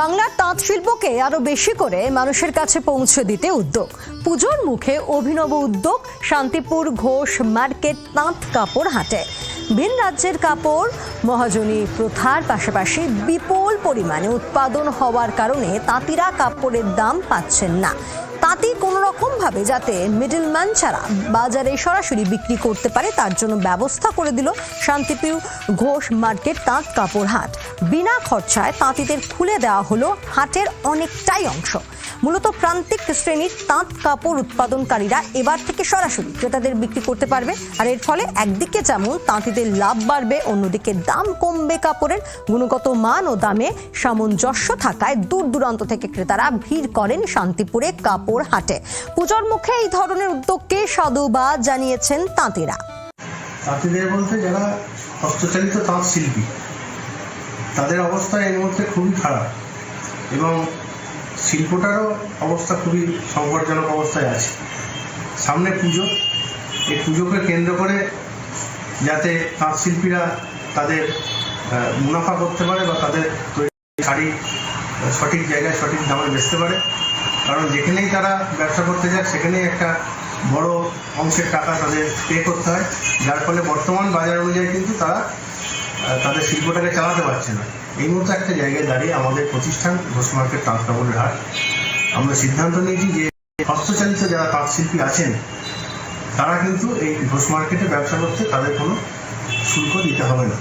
বাংলার তাঁত শিল্পকে আরও বেশি করে মানুষের কাছে পৌঁছে দিতে উদ্যোগ। পুজোর মুখে অভিনব উদ্যোগ, শান্তিপুর ঘোষ মার্কেট তাঁত কাপড় হাটে। ভিন রাজ্যের কাপড়, মহাজনী প্রথার পাশাপাশি বিপুল পরিমাণে উৎপাদন হওয়ার কারণে তাঁতিরা কাপড়ের দাম পাচ্ছেন না। তাঁতি কোনো রকম ভাবে যাতে মিডলম্যান ছাড়া বাজারে সরাসরি বিক্রি করতে পারে, তার জন্য ব্যবস্থা করে দিল শান্তিপুর ঘোষ মার্কেট তাঁত কাপড় হাট। বিনা খরচায় তাঁতিদের খুলে দেওয়া হলো হাটের অনেকটাই অংশ। মূলত প্রান্তিক শ্রেণির তাঁত কাপড় উৎপাদনকারীরা এবার থেকে সরাসরি ক্রেতাদের বিক্রি করতে পারবে। আর এর ফলে একদিকে যেমন তাঁতিদের লাভ বাড়বে, অন্যদিকে দাম কমবে কাপড়ের। গুণগত মান ও দামে সামঞ্জস্য থাকায় দূর দূরান্ত থেকে ক্রেতারা ভিড় করেন শান্তিপুরে কাপড় হাটে। পুজোর মুখে এই ধরনের উদ্যোগকে সাধুবাদ জানিয়েছেন তাঁতিরা। তাঁতিদের বলতে যারা হস্তচালিত তাঁত শিল্পী তাদের অবস্থা এই মুহূর্তে খুবই খারাপ। এবং শিল্পটারও অবস্থা খুবই সংকটজনক অবস্থায় আছে। সামনে পুজো। এই পুজোকে কেন্দ্র করে যাতে তাঁত শিল্পীরা তাদের মুনাফা করতে পারে বা তাদের তৈরি শাড়ি সঠিক জায়গায় সঠিক দামে বেচতে পারে। কারণ যেখানেই তারা ব্যবসা করতে যায়, সেখানেই একটা বড় অংশের টাকা তাদের পে করতে হয়। যার ফলে বর্তমান বাজার অনুযায়ী কিন্তু তারা তাদের শিল্পটাকে চালাতে পারছে না। এই মতো একটা জায়গায় দাঁড়িয়ে আমাদের প্রতিষ্ঠান, ঘোষ মার্কেট কাপড়ের হাট, আমরা সিদ্ধান্ত নিয়েছি যে হস্তচালিত যারা তাঁত শিল্পী আছেন, তারা কিন্তু এই ঘোষ মার্কেটে ব্যবসা করতে তাদের কোনো শুল্ক দিতে হবে না।